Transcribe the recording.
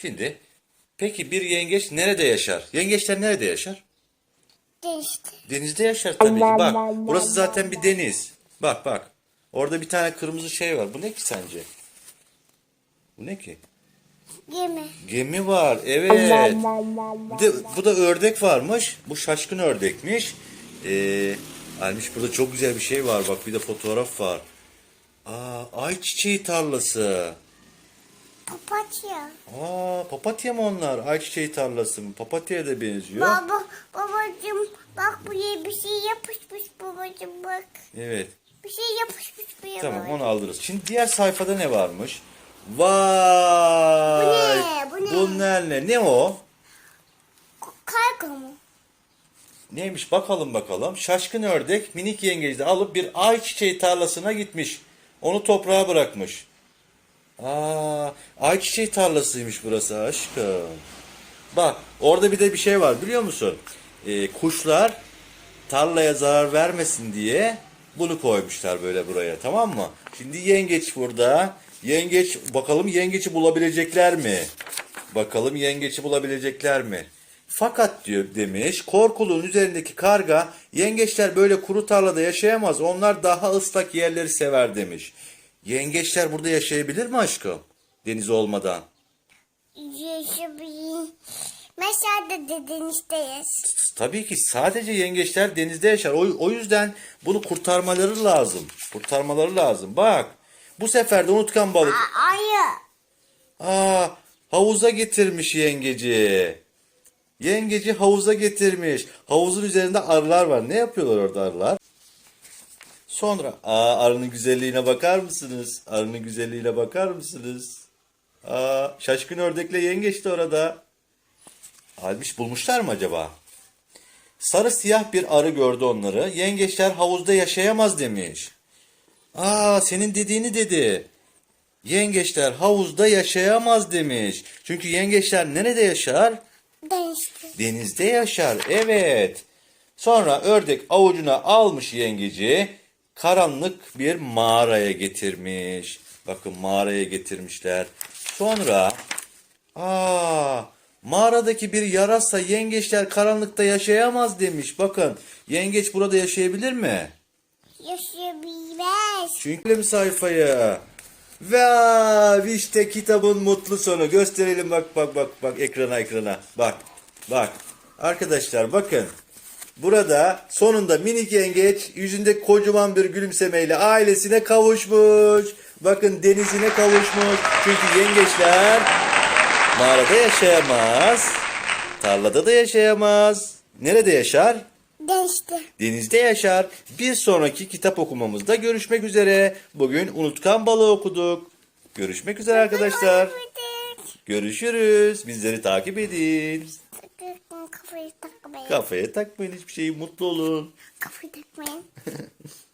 Şimdi peki bir yengeç nerede yaşar? Yengeçler nerede yaşar? Değişti. Denizde yaşar tabii ki. Bak burası zaten bir deniz. Bak bak. Orada bir tane kırmızı şey var. Bu ne ki sence? Bu ne ki? Gemi. Gemi var. Evet. Bir de, bu da ördek varmış. Bu şaşkın ördekmiş. Ee, Almiş burada çok güzel bir şey var. Bak bir de fotoğraf var. Aa, ayçiçeği tarlası. Papatya. Aa, papatya mı onlar? Ayçiçeği tarlası mı? Papatya'ya da benziyor. Baba, babacığım bak buraya bir şey yapışmış babacığım bak. Evet. Bir şey yapışmış buraya Tamam babacığım. onu aldırız. Şimdi diğer sayfada ne varmış? Vay! Bu ne? Bu ne? Bunlar ne? Ne o? Karga mı? Neymiş bakalım bakalım. Şaşkın ördek minik yengeci de alıp bir ayçiçeği tarlasına gitmiş. Onu toprağa bırakmış. Aa, ayçiçeği tarlasıymış burası aşkım. Bak orada bir de bir şey var biliyor musun? Ee, kuşlar tarlaya zarar vermesin diye bunu koymuşlar böyle buraya tamam mı? Şimdi yengeç burada. Yengeç bakalım yengeci bulabilecekler mi? Bakalım yengeci bulabilecekler mi? Fakat diyor demiş korkuluğun üzerindeki karga yengeçler böyle kuru tarlada yaşayamaz. Onlar daha ıslak yerleri sever demiş. Yengeçler burada yaşayabilir mi aşkım? Deniz olmadan. Yaşamayın. Mesela de denizdeyiz. Tabii ki sadece yengeçler denizde yaşar. O, o yüzden bunu kurtarmaları lazım. Kurtarmaları lazım. Bak bu sefer de unutkan balık. A- ayı. Aa havuza getirmiş yengeci. Yengeci havuza getirmiş. Havuzun üzerinde arılar var. Ne yapıyorlar orada arılar? Sonra aa arının güzelliğine bakar mısınız? Arının güzelliğine bakar mısınız? Aa şaşkın ördekle yengeç de orada. Almış bulmuşlar mı acaba? Sarı siyah bir arı gördü onları. Yengeçler havuzda yaşayamaz demiş. Aa senin dediğini dedi. Yengeçler havuzda yaşayamaz demiş. Çünkü yengeçler nerede yaşar? Denizde. Denizde yaşar. Evet. Sonra ördek avucuna almış yengeci karanlık bir mağaraya getirmiş. Bakın mağaraya getirmişler. Sonra aa mağaradaki bir yarasa yengeçler karanlıkta yaşayamaz demiş. Bakın yengeç burada yaşayabilir mi? Yaşayabilmez. Çünkü bir sayfaya. Ve işte kitabın mutlu sonu. Gösterelim bak bak bak bak ekrana ekrana. Bak bak. Arkadaşlar bakın. Burada sonunda minik yengeç yüzünde kocaman bir gülümsemeyle ailesine kavuşmuş. Bakın denizine kavuşmuş. Çünkü yengeçler mağarada yaşayamaz. Tarlada da yaşayamaz. Nerede yaşar? Denizde. Denizde yaşar. Bir sonraki kitap okumamızda görüşmek üzere. Bugün unutkan balığı okuduk. Görüşmek üzere arkadaşlar. Görüşürüz. Bizleri takip edin. Kafayı takmayın. Kafaya takmayın hiçbir şeyi. Mutlu olun. Kafayı takmayın.